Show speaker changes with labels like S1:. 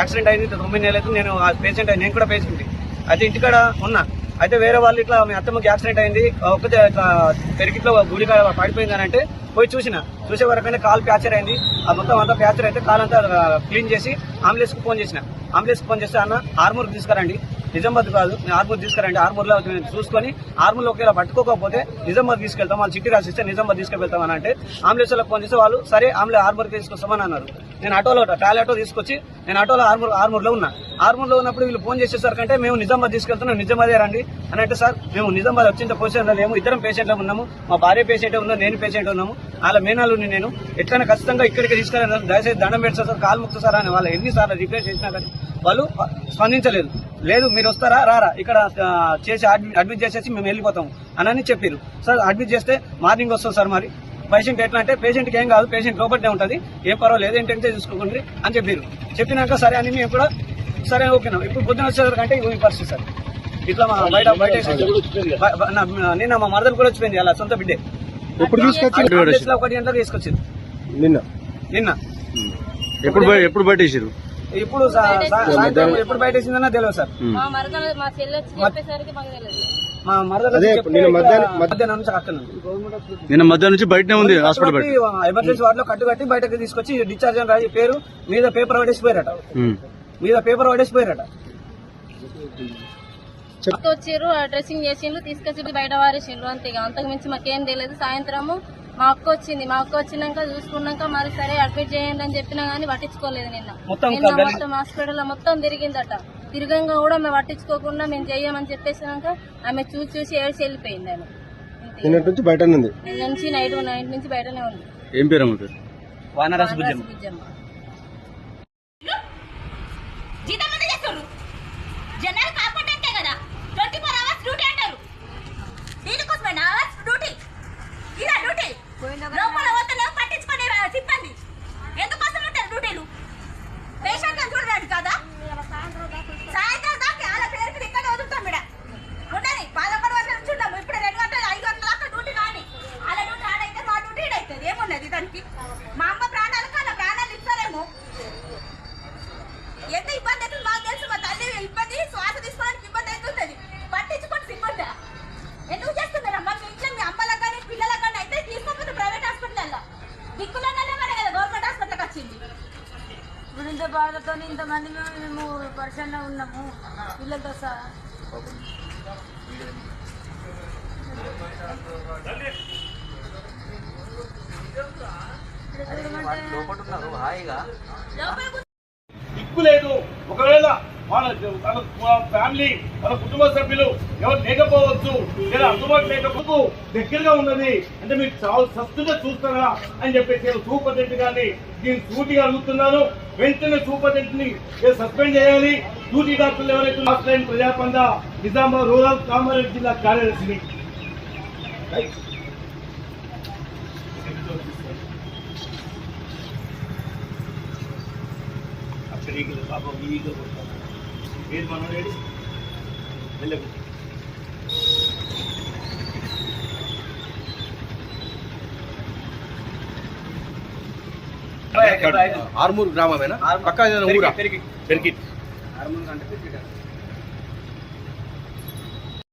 S1: Accident అయింది తొమ్మిది నెలలు అయితే నేను ఆ పేషెంట్ నేను కూడా పేషెంట్ అయితే ఇంటికాడ ఉన్నా. అయితే వేరే వాళ్ళు ఇట్లా మీ అత్తమ్మకి యాక్సిడెంట్ అయింది ఒక్కతే పెరిగిట్లో గుడి పడిపోయింది అని అంటే పోయి చూసిన. చూసే వరకైనా కాల్ ప్యాచర్ అయింది. ఆ మొత్తం అంతా ప్యాచర్ అయితే కాల్ అంతా క్లీన్ చేసి అంబులెన్స్కి ఫోన్ చేసిన. అంబులెన్స్కి ఫోన్ చేస్తే అన్న ఆర్మూర్కి తీసుకురండి. నిజామాబాద్ కాదు నేను ఆర్మూర్ తీసుకురండి ఆర్మూర్లో చూసుకొని ఆర్మూర్లో ఒకవేళ పట్టుకోకపోతే నిజామాబాద్ తీసుకెళ్తాం వాళ్ళు చిట్టి రాసిస్తే నిజామాబాద్ తీసుకెళ్తాం అని అంటే అంబులెన్స్ ఫోన్ చేస్తే వాళ్ళు సరే ఆంబులెన్స్ ఆర్మూర్ తీసుకొస్తామని అన్నారు. నేను ఆటోలో ట్రాల్ ఆటో తీసుకొచ్చి నేను ఆటోలో ఆర్మూర్ ఆర్మూర్లో ఉన్నా. ఆర్మూర్లో ఉన్నప్పుడు వీళ్ళు ఫోన్ చేసేసరికంటే మేము నిజామాబాద్ తీసుకెళ్తున్నాం నిజామాబాదే రండి అని అంటే సార్ మేము నిజామాబాద్ వచ్చిన పొజిషన్ లేము ఇద్దరం పేషెంట్లో ఉన్నాము మా భార్య పేషెంట్ ఉన్నాం నేను పేషెంట్ ఉన్నాము వాళ్ళ మేనాలు నేను ఎట్లయినా ఖచ్చితంగా ఇక్కడికి తీసుకెళ్ళాను దయచేసి దండం పెడతా సార్ కాలు ముక్త సార్ అని వాళ్ళు ఎన్నిసార్లు రిక్వెస్ట్ చేసినా కానీ వాళ్ళు స్పందించలేదు. లేదు మీరు వస్తారా? రారా. ఇక్కడ చేసి అడ్మిట్ అడ్మిట్ చేసేసి మేము వెళ్ళిపోతాం అని చెప్పారు సార్ అడ్మిట్ చేస్తే మార్నింగ్ వస్తాం సార్ మరి. పేషెంట్ ఎట్లా అంటే పేషెంట్కి ఏం కాదు పేషెంట్ లోపలనే ఉంటుంది. ఏం పర్వాలేదు ఏంటంటే చూసుకోకండి అని చెప్పారు చెప్పినాక సరే అని మేము కూడా సరే ఓకేనా ఇప్పుడు పొద్దున వచ్చేసరికి ఈ పరిస్థితి సార్. ఇట్లా మా బయట బయట నిన్న మా మరదలు కూడా వచ్చిపోయింది అలా సొంత బిడ్డే.
S2: ఎప్పుడు తీసుకొచ్చి
S1: అంబులెన్స్లో ఒకటి గంటలకు తీసుకొచ్చింది.
S2: నిన్న.
S1: నిన్న.
S3: ఎప్పుడు ఎప్పుడు బయటేసారు
S1: ఇప్పుడు సాయంత్రం ఎప్పుడు బయట వేసిందన్నా తెలియదు సార్.
S4: మా మరదలు మా చెల్లి వచ్చి చెప్పేసరికి మాకు తెలియదు.
S1: మా మరదలు
S2: అదే
S1: చెప్తే
S2: నిన్న మధ్యాహ్నం-
S1: నుంచి అక్కడ ఉంది.
S3: నిన్న మధ్యాహ్నం నుంచి బయటనే ఉంది హాస్పిటల్ బయట.
S1: ఎమర్జెన్సీ వార్డులో కట్టు కట్టి బయటకు తీసుకొచ్చి డిశ్చార్జ్ అని రాయి పేరు మీద పేపర్ పడేసిపోయారట. మీద పేపర్ పడేసిపోయారట.
S4: అక్క వచ్చిర్రు డ్రెస్సింగ్ చేసిండ్రు తీసుకొచ్చి బయట వారేసిండ్రు అంతే ఇక అంతకు మించి మాకేం తెలియదు. సాయంత్రము మా అక్క వచ్చింది మా అక్క వచ్చినాక చూసుకున్నాక మరి సరే అడ్మిట్ చేయండి అని చెప్పినా గానీ పట్టించుకోలేదు నిన్న.
S1: మొత్తం
S4: నిన్న
S1: గల్లీ-
S4: మొత్తం హాస్పిటల్ మొత్తం తిరిగిందట. తిరగంగా కూడా మేము పట్టించుకోకుండా మేము చెయ్యమని చెప్పేసినాక ఆమె చూసి చూసి ఏడ్చి వెళ్ళిపోయింది ఆమె.
S2: నిన్నటి నుంచి బయటనే ఉంది.
S4: నిన్న నుంచి నైట్ నైట్ నుంచి బయటనే ఉంది.
S3: ఏం పేరు అమ్మ పేరు
S1: వానరాజు బుజ్జమ్మ.
S4: బుజ్జమ్మ.
S5: బాధతో ఇంతమంది మేము మేము పరిశ్రమ ఉన్నాము. పిల్లలతో సహా.
S6: దిక్కు లేదు. ఒకవేళ వాళ్ళ వాళ్ళ ఫ్యామిలీ వాళ్ళ కుటుంబ సభ్యులు ఎవరు లేకపోవచ్చు లేదా అందుబాటు లేకపోతే దగ్గరగా ఉన్నది. అంటే మీరు చాలా సస్తుగా చూస్తారా అని చెప్పేసి నేను సూపరింటెండెంట్ గారిని దీన్ని సూటిగా అడుగుతున్నాను. వెంటనే సూపరింటెండెంట్ని సస్పెండ్ చేయాలి. డ్యూటీ డాక్టర్లు ఎవరైతే రాష్ట్ర ప్రజాపంద నిజామాబాద్ రూరల్ కామారెడ్డి జిల్లా కార్యదర్శిని. అక్కడికి పాపం ఈగ కొడతాను ఏది మనోడేది వెళ్ళకు.
S2: ఆర్మూర్ గ్రామమేనా? పక్క ఊరా?
S1: పెరిగి
S6: పెరిగి.
S1: ఆరు మంది అంటే పెరిగి.